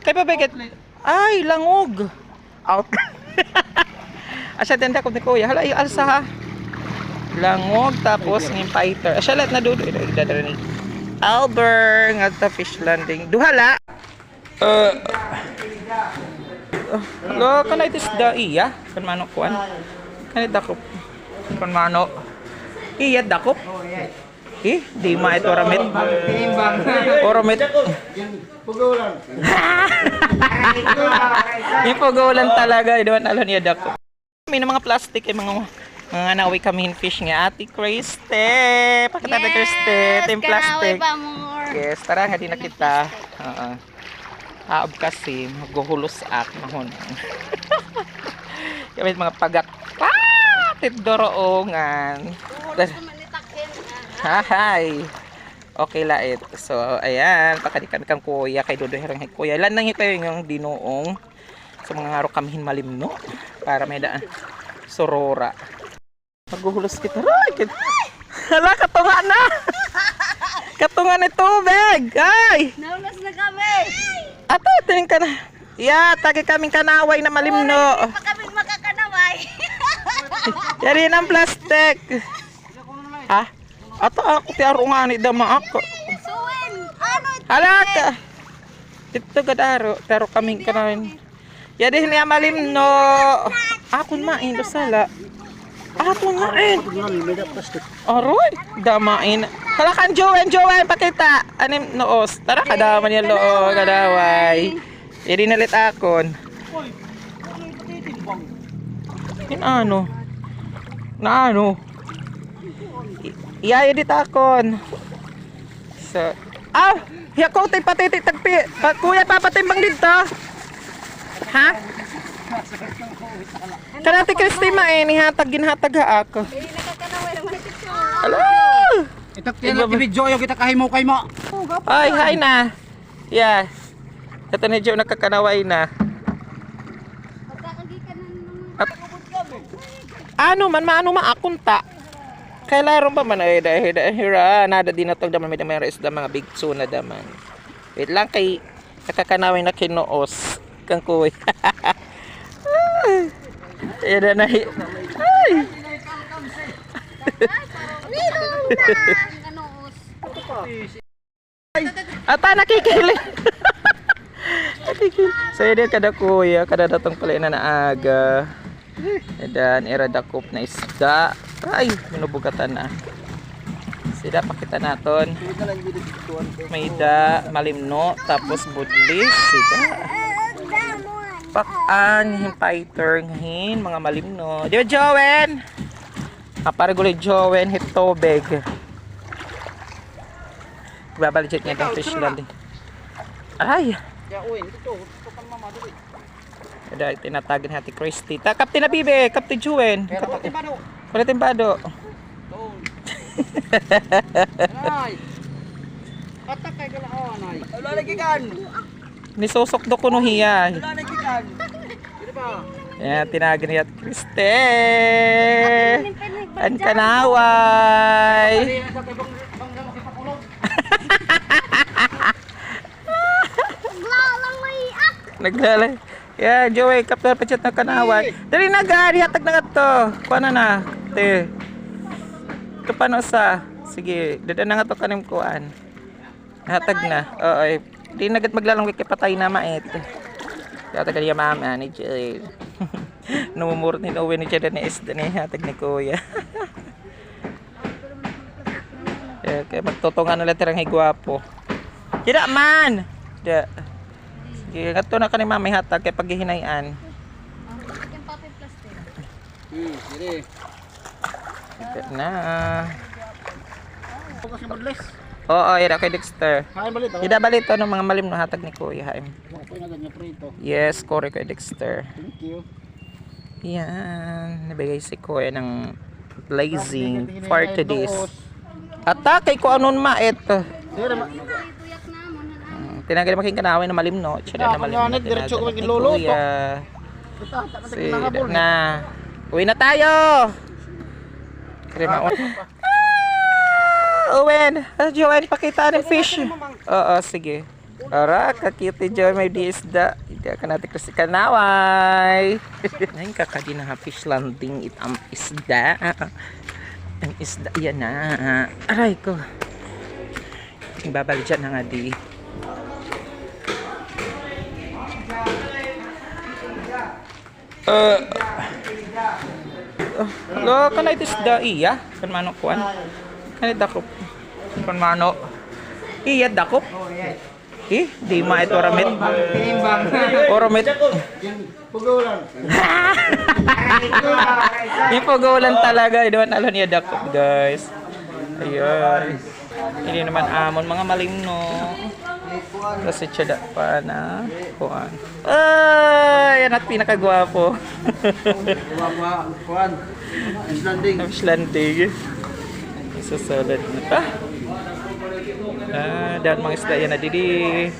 Kay pa bakit? Ay, langog. Out. Asya din ko ni kuya. Hala, alsa ha. Langog tapos ng fighter. Asya lahat na dudo. Idadara ni Albert nga ta fish landing. Duhala. Uh, uh, lo kanay tis da iya kan mano kuan. Kanay dakop. Kan mano. Iya dakop. Eh, di ma ito ramit. Oramit. Pugulan. Yung pugulan talaga, idawan alam niya dako. May mga plastic, eh, mga mga nawi kami fish nga. Ate Kriste, pakita na Kriste, team plastic. Yes, tara nga din na kita. Oo. Haab kasi, maghuhulos ak mahon. Kami mga pagak. Ah! Tidoroongan. Hahay. Okay lait. So, ayan. Pakadikan kang kuya kay Dodo Herang Kuya. Ilan nang ito yung dinoong sa mga ngaro kamihin malimno para may daan. Sorora. Maghuhulos kita. Ay, kit- Hala, katunga na! katunga na tubig! Ay! Naulas na kami. Ato, tingin ka na. Ya, tagi kaming kanaway na malimno. Pa kami makakanaway. Yari ng plastic. Ato ako ti arungani dama ako. Suwin. Ano ito? Halaka. Dito gadaro pero kaming kanan. Yadi niya malimno. Akon main do sala. Akon main. Pugulan, may da plastic. Aroy, damain. Kalakan Jowen, Jowen, pakita. Anim noos. Tara, kadaman yan loo, kadaway. Yadi nalit akon. In ano? Na ano? I- Iyaya di takon. So, ah! Hiya ko tay patiti tagpi. Pa, kuya papatimbang dito. Ha? Kanati Kristima eh, nihatag ginhatag ha ako. Ito. Hello! Itak yan ang video yung kita kahimo kay mo. Ay, hi na. Yeah. Ito na Joe, nakakanaway na. Na. At, ano man, maano maakunta. Kailaron pa man ay dahil hira nada din natong daman may damay isda mga big tuna daman. Wait lang kay nakakanaway na kinuos kang kuy. Ayan na hi. Ay! Ata nakikili. nakikili. So yun kada kuya, kada datong pala na naaga. Dan era dakop na isda. Ay, minubugatan na. Sida pakita naton. May da, malimno, tapos budlis, sida. Pakan, himpiter, ngahin, mga malimno. Di ba, Jowen? Para gulit Jowen, hit tubig. Babalik niya ng fish landing. Ay! Ya uy, dito, dito kan mama dito. Ada tinatagin hati Christy. Ta Kapten na bibe, Kapten Juwen. Pero pati ba do? Wala timbado. Doon. Nay. Katak kay galaon nay. Wala lagi kan. Nisusok do kuno hiya. Wala lagi kan. Ba? Yan, tinagin niya Christy. An kanaway. Naglalay. Yeah, Joey, kapten pa chat na kanaway. Dali na gari, hatag na nga to. Kuha na na. Te. Ito pa no sa. Sige, dada na nga to kanim kuan. Hatag na. Oo, eh. Di nagat maglalang kay patay na mait. Hatag ka niya mama ni Joey. Numumurot ni Owen ni Jada ni Isda ni hatag ni Kuya. eh, kaya magtutungan na tirang higwapo. Tidak man! Da. Sige, gato na ka ni mama hatag kay paghihinayan. Papi plastic. Hmm, sige. Ito na. Fokus yung modles. Oo, ira kay Dexter. Hay balit. Ida balito ng mga malim no hatag ni Kuya Haim. Na. Yes, kore kay Dexter. Thank you. Yan, nabigay si Kuya ng blazing for today's. Atakay ko anon mait. Ma. Na na Hmm, Tinagal making kanawin na malim no. Siya Ah, na malim no. kanyanit, diretso ko Tinagal ni magluluto. Kuya. Kita ta Si na na. Uwi na tayo. Krema on. Ah, Owen, ah, Joanne, pakita ng fish. Oo, sige. Ara, kakiti Joy, may di isda. Hindi ka natin kasi kanaway. Ngayon kakadi na fish landing it ang isda. Ang isda, yan na. Aray ko. Babalik dyan na nga di. Uh, Lo, kanay isda iya. Kan mano kuan. Kanay dakop. Kan mano. Iya dakop. Eh, di ma ito ramit. Timbang. Oromit. Pugulan. Pagolan talaga. Idawan alam niya dakop, guys. Ayun. Hindi naman amon mga maligno. Kasi tsada pa na kuan. Ay, yan at pinakagwapo. Kuhan. Islanding. Fish landing. Isa solid na. Ah! Ah, dahil mga isda yan na didi.